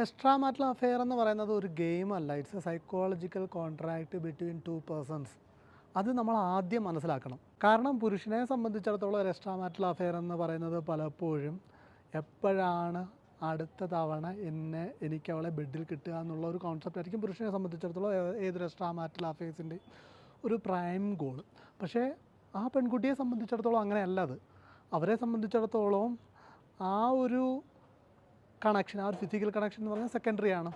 Extra മാറ്റൽ affair എന്ന് പറയുന്നത് ഒരു ഗെയിം അല്ല. It's a psychological contract between two persons അത് നമ്മൾ ആദ്യം മനസ്സിലാക്കണം. കാരണം പുരുഷനെ സംബന്ധിച്ചിടത്തോളം ഒരു എക്സ്ട്രാ മാറ്റൽ അഫെയർ എന്ന് പറയുന്നത് പലപ്പോഴും എപ്പോഴാണ് അടുത്ത തവണ എന്നെ എനിക്ക് അവളെ ബെഡിൽ കിട്ടുക എന്നുള്ള ഒരു കോൺസെപ്റ്റ് ആയിരിക്കും പുരുഷനെ സംബന്ധിച്ചിടത്തോളം ഏത് ഏതൊരു എക്സ്ട്രാ മാറ്റൽ അഫെയർസിന്റെ ഒരു പ്രൈം ഗോൾ പക്ഷേ ആ പെൺകുട്ടിയെ സംബന്ധിച്ചിടത്തോളം അങ്ങനെയല്ല അത്. അവരെ സംബന്ധിച്ചിടത്തോളം ആ ഒരു കണക്ഷൻ ആ ഒരു ഫിസിക്കൽ കണക്ഷൻ എന്ന് പറഞ്ഞാൽ സെക്കൻഡറി ആണ്.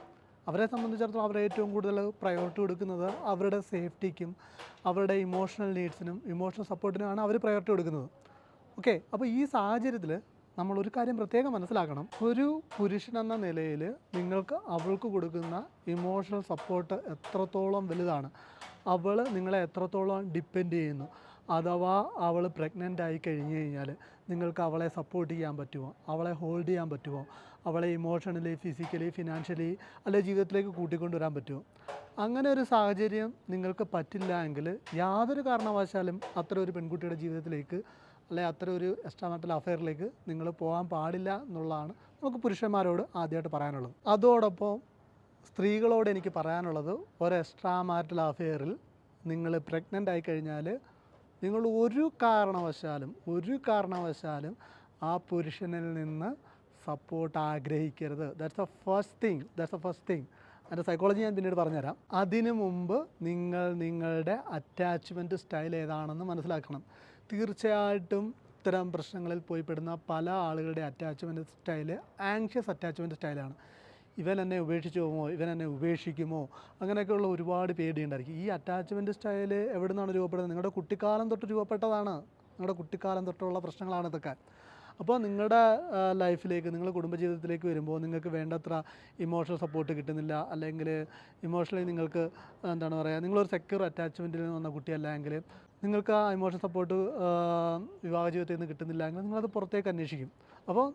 അവരെ സംബന്ധിച്ചിടത്തോളം അവരെ ഏറ്റവും കൂടുതൽ പ്രയോറിറ്റി കൊടുക്കുന്നത് അവരുടെ സേഫ്റ്റിക്കും അവരുടെ ഇമോഷണൽ നീഡ്സിനും ഇമോഷണൽ സപ്പോർട്ടിനുമാണ് അവർ പ്രയോറിറ്റി കൊടുക്കുന്നത്. ഓക്കെ അപ്പോൾ ഈ സാഹചര്യത്തിൽ നമ്മളൊരു കാര്യം പ്രത്യേകം മനസ്സിലാക്കണം. ഒരു പുരുഷൻ എന്ന നിലയിൽ നിങ്ങൾക്ക് അവൾക്ക് കൊടുക്കുന്ന ഇമോഷണൽ സപ്പോർട്ട് എത്രത്തോളം വലുതാണ്? അവൾ നിങ്ങളെ എത്രത്തോളം ഡിപ്പെൻഡ് ചെയ്യുന്നു? അഥവാ അവൾ പ്രഗ്നന്റ് ആയി കഴിഞ്ഞ് കഴിഞ്ഞാൽ നിങ്ങൾക്ക് അവളെ സപ്പോർട്ട് ചെയ്യാൻ പറ്റുമോ? അവളെ ഹോൾഡ് ചെയ്യാൻ പറ്റുമോ? അവളെ ഇമോഷണലി ഫിസിക്കലി ഫിനാൻഷ്യലി അല്ലെ ജീവിതത്തിലേക്ക് കൂട്ടിക്കൊണ്ടുവരാൻ പറ്റുമോ? അങ്ങനെ ഒരു സാഹചര്യം നിങ്ങൾക്ക് പറ്റില്ല എങ്കിൽ യാതൊരു കാരണവശാലും അത്ര ഒരു പെൺകുട്ടിയുടെ ജീവിതത്തിലേക്ക് അല്ലെ അത്ര ഒരു എക്സ്ട്രാമാറ്റൽ അഫെയറിലേക്ക് നിങ്ങൾ പോകാൻ പാടില്ല എന്നുള്ളതാണ് നമുക്ക് പുരുഷന്മാരോട് ആദ്യമായിട്ട് പറയാനുള്ളത്. അതോടൊപ്പം സ്ത്രീകളോട് എനിക്ക് പറയാനുള്ളത് ഒരു എക്സ്ട്രാ മാറ്റൽ അഫെയറിൽ നിങ്ങൾ പ്രഗ്നന്റ് ആയി കഴിഞ്ഞാൽ നിങ്ങൾ ഒരു കാരണവശാലും ഒരു കാരണവശാലും ആ പുരുഷനിൽ നിന്ന് support ആഗ്രഹിക്കരുത്. That's a first thing that's a first thing അതിന്റെ സൈക്കോളജി ഞാൻ പിന്നീട് പറഞ്ഞുതരാം. അതിനു മുമ്പ് നിങ്ങൾ നിങ്ങളുടെ അറ്റാച്ച്മെന്റ് സ്റ്റൈൽ ഏതാണെന്ന് മനസ്സിലാക്കണം. തീർച്ചയായിട്ടും ഇത്തരം പ്രശ്നങ്ങളിൽ പോയിപ്പെടുന്ന പല ആളുകളുടെ അറ്റാച്ച്മെന്റ് സ്റ്റൈൽ ആങ്ഷ്യസ് അറ്റാച്ച്മെന്റ് സ്റ്റൈലാണ് ഇവൻ എന്നെ ഉപേക്ഷിച്ച് പോകുമോ? ഇവൻ എന്നെ ഉപേക്ഷിക്കുമോ? അങ്ങനെയൊക്കെയുള്ള ഒരുപാട് പേടിയുണ്ടായിരിക്കും ഈ അറ്റാച്ച്മെന്റ് സ്റ്റൈൽ എവിടെ നിന്നാണ് രൂപപ്പെടുന്നത്? നിങ്ങളുടെ കുട്ടിക്കാലം തൊട്ട് രൂപപ്പെട്ടതാണ്. നിങ്ങളുടെ കുട്ടിക്കാലം തൊട്ടുള്ള പ്രശ്നങ്ങളാണ് ഇതൊക്കെ. അപ്പോൾ നിങ്ങളുടെ ലൈഫിലേക്ക് നിങ്ങൾ കുടുംബജീവിതത്തിലേക്ക് വരുമ്പോൾ നിങ്ങൾക്ക് വേണ്ടത്ര ഇമോഷണൽ സപ്പോർട്ട് കിട്ടുന്നില്ല. അല്ലെങ്കിൽ ഇമോഷണലി നിങ്ങൾക്ക് എന്താണ് പറയുക നിങ്ങളൊരു സെക്യൂർ അറ്റാച്ച്മെന്റിൽ നിന്ന് വന്ന കുട്ടിയല്ലെങ്കിൽ നിങ്ങൾക്ക് ആ ഇമോഷണൽ സപ്പോർട്ട് വിവാഹ ജീവിതത്തിൽ നിന്ന് കിട്ടുന്നില്ല എങ്കിൽ നിങ്ങളത് പുറത്തേക്ക് അന്വേഷിക്കും. അപ്പോൾ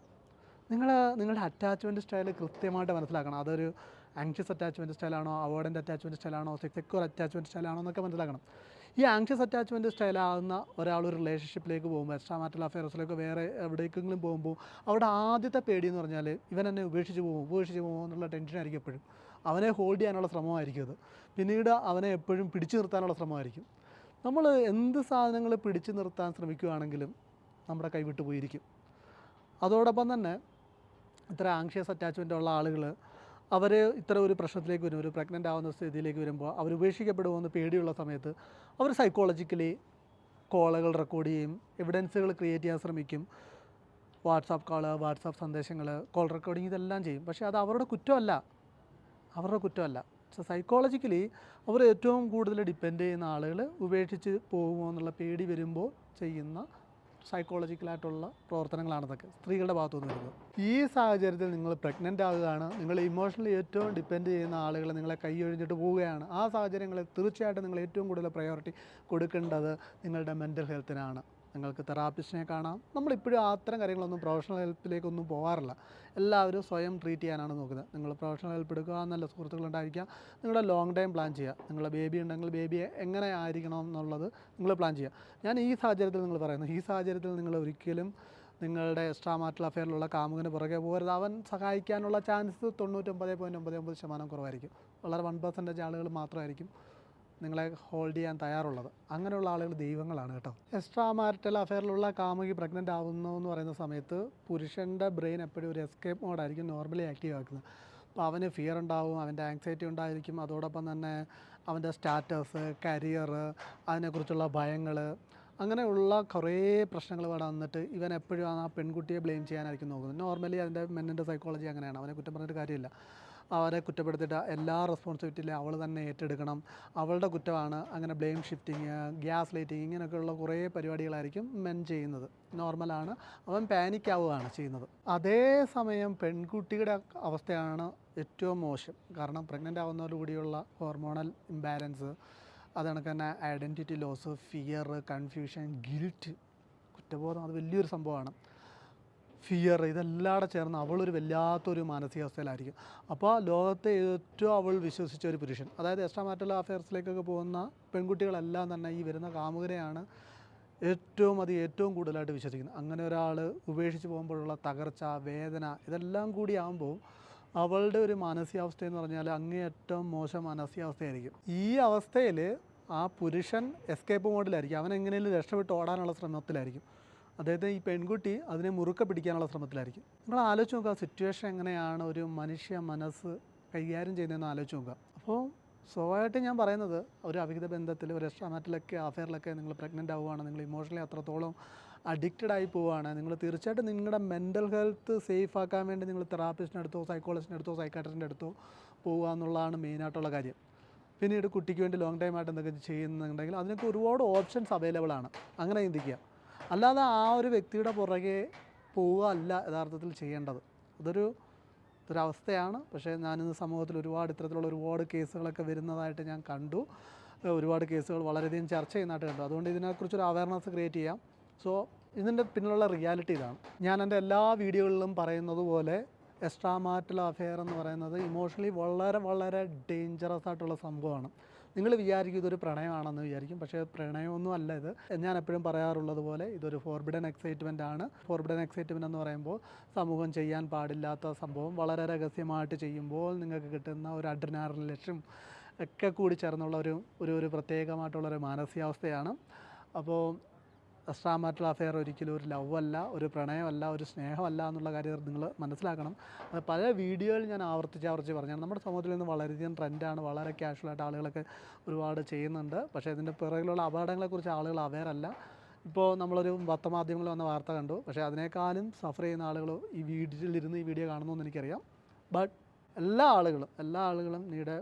നിങ്ങൾ നിങ്ങളുടെ അറ്റാച്ച്മെന്റ് സ്റ്റൈൽ കൃത്യമായിട്ട് മനസ്സിലാക്കണം. അതൊരു ആങ്ഷ്യസ് അറ്റാച്ച്മെന്റ് സ്റ്റൈലാണോ അവോർഡന്റ് അറ്റാച്ച്മെന്റ് സ്റ്റൈലാണോ സെക്യൂർ അറ്റാച്ച്മെന്റ് സ്റ്റൈലാണോ എന്നൊക്കെ മനസ്സിലാക്കണം. ഈ ആങ്ഷ്യസ് അറ്റാച്ച്മെന്റ് സ്റ്റൈലാകുന്ന ഒരാൾ ഒരു റിലേഷൻഷിപ്പിലേക്ക് പോകുമ്പോൾ എക്സ്ട്രാ മാറ്റൽ അഫെയർസിലേക്ക് വേറെ എവിടേക്കെങ്കിലും പോകുമ്പോൾ അവിടെ ആദ്യത്തെ പേടി എന്ന് പറഞ്ഞാൽ ഇവൻ എന്നെ ഉപേക്ഷിച്ച് പോകും ഉപേക്ഷിച്ച് പോകുമോ എന്നുള്ള ടെൻഷനായിരിക്കും എപ്പോഴും. അവനെ ഹോൾഡ് ചെയ്യാനുള്ള ശ്രമമായിരിക്കും അത്. പിന്നീട് അവനെ എപ്പോഴും പിടിച്ചു നിർത്താനുള്ള ശ്രമമായിരിക്കും. നമ്മൾ എന്ത് സാധനങ്ങൾ പിടിച്ചു നിർത്താൻ ശ്രമിക്കുകയാണെങ്കിലും നമ്മുടെ കൈവിട്ട് പോയിരിക്കും അതോടൊപ്പം തന്നെ ഇത്ര ആങ്ഷ്യസ് അറ്റാച്ച്മെന്റ് ഉള്ള ആളുകൾ അവർ ഇത്ര ഒരു പ്രശ്നത്തിലേക്ക് വരും ഒരു പ്രഗ്നന്റ് ആവുന്ന സ്ഥിതിയിലേക്ക് വരുമ്പോൾ അവർ ഉപേക്ഷിക്കപ്പെടുമെന്ന് പേടിയുള്ള സമയത്ത് അവർ സൈക്കോളജിക്കലി കോളുകൾ റെക്കോർഡ് ചെയ്യും എവിഡൻസുകൾ ക്രിയേറ്റ് ചെയ്യാൻ ശ്രമിക്കും. വാട്സാപ്പ് കോൾ വാട്സാപ്പ് സന്ദേശങ്ങൾ കോൾ റെക്കോർഡിങ് ഇതെല്ലാം ചെയ്യും. പക്ഷേ അത് അവരുടെ കുറ്റമല്ല. അവരുടെ കുറ്റമല്ല. സൈക്കോളജിക്കലി അവർ ഏറ്റവും കൂടുതൽ ഡിപ്പെൻഡ് ചെയ്യുന്ന ആളുകൾ ഉപേക്ഷിച്ച് പോകുമോ എന്നുള്ള പേടി വരുമ്പോൾ ചെയ്യുന്ന സൈക്കോളജിക്കലായിട്ടുള്ള പ്രവർത്തനങ്ങളാണ് ഇതൊക്കെ സ്ത്രീകളുടെ ഭാഗത്തുനിന്ന് വരുന്നത് ഈ സാഹചര്യത്തിൽ നിങ്ങൾ പ്രഗ്നന്റ് ആവുകയാണ് നിങ്ങൾ ഇമോഷണലി ഏറ്റവും ഡിപ്പെൻഡ് ചെയ്യുന്ന ആളുകൾ നിങ്ങളെ കൈയൊഴിഞ്ഞിട്ട് പോവുകയാണ്. ആ സാഹചര്യങ്ങളിൽ തീർച്ചയായിട്ടും നിങ്ങൾ ഏറ്റവും കൂടുതൽ പ്രയോറിറ്റി കൊടുക്കേണ്ടത് നിങ്ങളുടെ മെന്റൽ ഹെൽത്തിനാണ് നിങ്ങൾക്ക് തെറാപ്പിസ്റ്റിനെ കാണാം. നമ്മളിപ്പോഴും അത്തരം കാര്യങ്ങളൊന്നും പ്രൊഫഷണൽ ഹെൽപ്പിലേക്കൊന്നും പോകാറില്ല എല്ലാവരും സ്വയം ട്രീറ്റ് ചെയ്യാനാണ് നോക്കുന്നത്. നിങ്ങൾ പ്രൊഫഷണൽ ഹെൽപ്പ് എടുക്കുക നല്ല സുഹൃത്തുക്കളുണ്ടായിരിക്കുക നിങ്ങളുടെ ലോങ് ടൈം പ്ലാൻ ചെയ്യുക. നിങ്ങളുടെ ബേബി ഉണ്ടെങ്കിൽ ബേബിയെ എങ്ങനെ ആയിരിക്കണം എന്നുള്ളത് നിങ്ങൾ പ്ലാൻ ചെയ്യുക. ഞാൻ ഈ സാഹചര്യത്തിൽ നിങ്ങൾ പറയുന്നു ഈ സാഹചര്യത്തിൽ നിങ്ങൾ ഒരിക്കലും നിങ്ങളുടെ എക്സ്ട്രാ മാറ്റൽ അഫെയറിലുള്ള കാമുകന് പുറകെ പോകരുത്. അവൻ സഹായിക്കാനുള്ള ചാൻസ് തൊണ്ണൂറ്റൊമ്പത് പോയിന്റ് ഒമ്പത് ഒമ്പത് ശതമാനം കുറവായിരിക്കും. വളരെ വൺ പെർസെന്റേജ് ആളുകൾ മാത്രമായിരിക്കും. നിങ്ങളെ ഹോൾഡ് ചെയ്യാൻ തയ്യാറുള്ളത്. അങ്ങനെയുള്ള ആളുകൾ ദൈവങ്ങളാണ് കേട്ടോ. എക്സ്ട്രാ മാരിറ്റൽ അഫെയറിലുള്ള കാമുകി പ്രഗ്നന്റ് ആവുന്നു എന്ന് പറയുന്ന സമയത്ത് പുരുഷന്റെ ബ്രെയിൻ എപ്പോഴും ഒരു എസ്കേപ്പ് മോഡായിരിക്കും നോർമലി ആക്റ്റീവ് ആക്കുന്നത്. അപ്പോൾ അവന് ഫിയർ ഉണ്ടാവും അവന്റെ ആങ്സൈറ്റി ഉണ്ടായിരിക്കും. അതോടൊപ്പം തന്നെ അവന്റെ സ്റ്റാറ്റസ് കരിയർ അതിനെക്കുറിച്ചുള്ള ഭയങ്ങൾ അങ്ങനെയുള്ള കുറേ പ്രശ്നങ്ങൾ ഇവിടെ വന്നിട്ട് ഇവൻ എപ്പോഴും ആ പെൺകുട്ടിയെ ബ്ലെയിം ചെയ്യാനായിരിക്കും നോക്കുന്നത്. നോർമലി അതിന്റെ മെന്നിന്റെ സൈക്കോളജി അങ്ങനെയാണ്. അവനെ കുറ്റം പറഞ്ഞിട്ട് കാര്യമില്ല. അവരെ കുറ്റപ്പെടുത്തിയിട്ട് എല്ലാ റെസ്പോൺസിബിലിറ്റിയിലും അവൾ തന്നെ ഏറ്റെടുക്കണം. അവളുടെ കുറ്റമാണ് അങ്ങനെ ബ്ലെയിം ഷിഫ്റ്റിങ് ഗ്യാസ് ലൈറ്റിങ് ഇങ്ങനെയൊക്കെയുള്ള കുറേ പരിപാടികളായിരിക്കും മെൻ ചെയ്യുന്നത്. നോർമലാണ് അവൻ പാനിക്കാവുകയാണ് ചെയ്യുന്നത്. അതേസമയം പെൺകുട്ടിയുടെ അവസ്ഥയാണ് ഏറ്റവും മോശം. കാരണം പ്രഗ്നന്റ് ആവുന്നതോടുകൂടിയുള്ള ഹോർമോണൽ ഇംബാലൻസ് അത് തന്നെ identity loss fear confusion guilt കുറ്റബോധം അത് വലിയൊരു സംഭവമാണ്. ഫിയർ ഇതെല്ലാം കൂടെ ചേർന്ന് അവളൊരു വല്ലാത്തൊരു മാനസികാവസ്ഥയിലായിരിക്കും. അപ്പോൾ ലോകത്തെ ഏറ്റവും അവൾ വിശ്വസിച്ച ഒരു പുരുഷൻ അതായത് എക്സ്ട്രാ മാറ്റൽ അഫെയർസിലേക്കൊക്കെ പോകുന്ന പെൺകുട്ടികളെല്ലാം തന്നെ ഈ വരുന്ന കാമുകരെയാണ് ഏറ്റവും അത് ഏറ്റവും കൂടുതലായിട്ട് വിശ്വസിക്കുന്നത്. അങ്ങനെ ഒരാൾ ഉപേക്ഷിച്ച് പോകുമ്പോഴുള്ള തകർച്ച വേദന ഇതെല്ലാം കൂടി ആകുമ്പോൾ അവളുടെ ഒരു മാനസികാവസ്ഥ എന്ന് പറഞ്ഞാൽ അങ്ങേയറ്റം മോശം മാനസികാവസ്ഥയായിരിക്കും. ഈ അവസ്ഥയിൽ ആ പുരുഷൻ എസ്കേപ്പ് മോഡിലായിരിക്കും അവൻ എങ്ങനെയും രക്ഷപ്പെട്ട് ഓടാനുള്ള ശ്രമത്തിലായിരിക്കും. അതായത് ഈ പെൺകുട്ടി അതിനെ മുറുക്കെ പിടിക്കാനുള്ള ശ്രമത്തിലായിരിക്കും. നിങ്ങൾ ആലോചിച്ച് നോക്കുക സിറ്റുവേഷൻ എങ്ങനെയാണ് ഒരു മനുഷ്യ മനസ്സ് കൈകാര്യം ചെയ്യുന്നതെന്ന് ആലോചിച്ച് നോക്കുക. അപ്പോൾ സ്വാഭാവികമായിട്ടും ഞാൻ പറയുന്നത് ഒരു അവിഹിത ബന്ധത്തിൽ ഒരു എക്സ്ട്രാമാറ്റിലൊക്കെ അഫെയറിലൊക്കെ നിങ്ങൾ പ്രഗ്നന്റ് ആവുകയാണ് നിങ്ങൾ ഇമോഷണലി അത്രത്തോളം അഡിക്റ്റഡ് ആയി പോവുകയാണ് നിങ്ങൾ തീർച്ചയായിട്ടും നിങ്ങളുടെ മെന്റൽ ഹെൽത്ത് സേഫ് ആക്കാൻ വേണ്ടി നിങ്ങൾ തെറാപ്പിസ്റ്റിന്റെ അടുത്തോ സൈക്കോളജിസ്റ്റിന്റെ അടുത്തോ സൈക്കാട്രിസ്റ്റിന്റെ അടുത്തോ പോവുക എന്നുള്ളതാണ് മെയിനായിട്ടുള്ള കാര്യം. പിന്നീട് കുട്ടിക്ക് വേണ്ടി ലോങ് ടൈം ആയിട്ട് എന്തൊക്കെ ചെയ്യുന്നുണ്ടെങ്കിൽ അതിനൊക്കെ ഒരുപാട് ഓപ്ഷൻസ് അവൈലബിൾ ആണ്. അങ്ങനെ ചിന്തിക്കുക. അല്ലാതെ ആ ഒരു വ്യക്തിയുടെ പുറകെ പോവുക അല്ല യഥാർത്ഥത്തിൽ ചെയ്യേണ്ടത്. അതൊരു ഒരവസ്ഥയാണ് പക്ഷേ ഞാനിന്ന് സമൂഹത്തിൽ ഒരുപാട് ഇത്തരത്തിലുള്ള ഒരുപാട് കേസുകളൊക്കെ വരുന്നതായിട്ട് ഞാൻ കണ്ടു. ഒരുപാട് കേസുകൾ വളരെയധികം ചർച്ച ചെയ്യുന്നതായിട്ട് കണ്ടു. അതുകൊണ്ട് ഇതിനെക്കുറിച്ചൊരു അവയർനെസ് ക്രിയേറ്റ് ചെയ്യാം. സോ ഇതിന്റെ പിന്നിലുള്ള റിയാലിറ്റി ഇതാണ്. ഞാൻ എന്റെ എല്ലാ വീഡിയോകളിലും പറയുന്നത് പോലെ എക്സ്ട്രാ മാറ്റൽ അഫെയർ എന്ന് പറയുന്നത് ഇമോഷണലി വളരെ വളരെ ഡേഞ്ചറസ് ആയിട്ടുള്ള സംഭവമാണ്. നിങ്ങൾ വിചാരിക്കും ഇതൊരു പ്രണയമാണെന്ന് വിചാരിക്കും പക്ഷേ പ്രണയമൊന്നും അല്ല ഇത്. ഞാൻ എപ്പോഴും പറയാറുള്ളത് പോലെ ഇതൊരു ഫോർബിഡൻ എക്സൈറ്റ്മെന്റ് ആണ്. ഫോർബിഡൻ എക്സൈറ്റ്മെന്റ് എന്ന് പറയുമ്പോൾ സമൂഹം ചെയ്യാൻ പാടില്ലാത്ത സംഭവം വളരെ രഹസ്യമായിട്ട് ചെയ്യുമ്പോൾ നിങ്ങൾക്ക് കിട്ടുന്ന ഒരു അഡ്രിനാറിൻ ലക്ഷ്യം ഒക്കെ കൂടി ചേർന്നുള്ള ഒരു ഒരു പ്രത്യേകമായിട്ടുള്ളൊരു മാനസികാവസ്ഥയാണ്. അപ്പോൾ എക്സ്ട്രാ അഫെയർ ഒരിക്കലും ഒരു ലവ് അല്ല ഒരു പ്രണയമല്ല ഒരു സ്നേഹമല്ല എന്നുള്ള കാര്യം നിങ്ങൾ മനസ്സിലാക്കണം. അത് പല വീഡിയോയിൽ ഞാൻ ആവർത്തിച്ച് ആവർത്തിച്ച് പറഞ്ഞാണ് നമ്മുടെ സമൂഹത്തിൽ നിന്ന് വളരെയധികം ട്രെൻഡാണ് വളരെ കാഷ്വലായിട്ട് ആളുകളൊക്കെ ഒരുപാട് ചെയ്യുന്നുണ്ട്. പക്ഷേ ഇതിന്റെ പിറകിലുള്ള അപകടങ്ങളെക്കുറിച്ച് ആളുകൾ അവെയർ ഇപ്പോൾ നമ്മളൊരു പത്രമാധ്യമങ്ങളിൽ വന്ന വാർത്ത കണ്ടു. പക്ഷേ അതിനേക്കാളും സഫർ ചെയ്യുന്ന ആളുകൾ ഈ വീഡിയോയിലിരുന്ന് ഈ വീഡിയോ കാണുന്നു എന്ന് എനിക്കറിയാം. ബട്ട് എല്ലാ ആളുകളും എല്ലാ ആളുകളും നിങ്ങളുടെ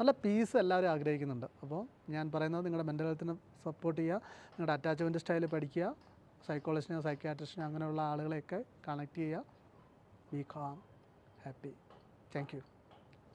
നല്ല പീസ് എല്ലാവരും ആഗ്രഹിക്കുന്നുണ്ട്. അപ്പോൾ ഞാൻ പറയുന്നത് നിങ്ങളുടെ മെന്റൽ ഹെൽത്തിനെ സപ്പോർട്ട് ചെയ്യുക നിങ്ങളുടെ അറ്റാച്ച്മെന്റ് സ്റ്റൈൽ പഠിക്കുക സൈക്കോളജിസ്റ്റിനെ സൈക്യാട്രിസ്റ്റിനെ അങ്ങനെയുള്ള ആളുകളെയൊക്കെ കണക്ട് ചെയ്യുക. Become happy thank you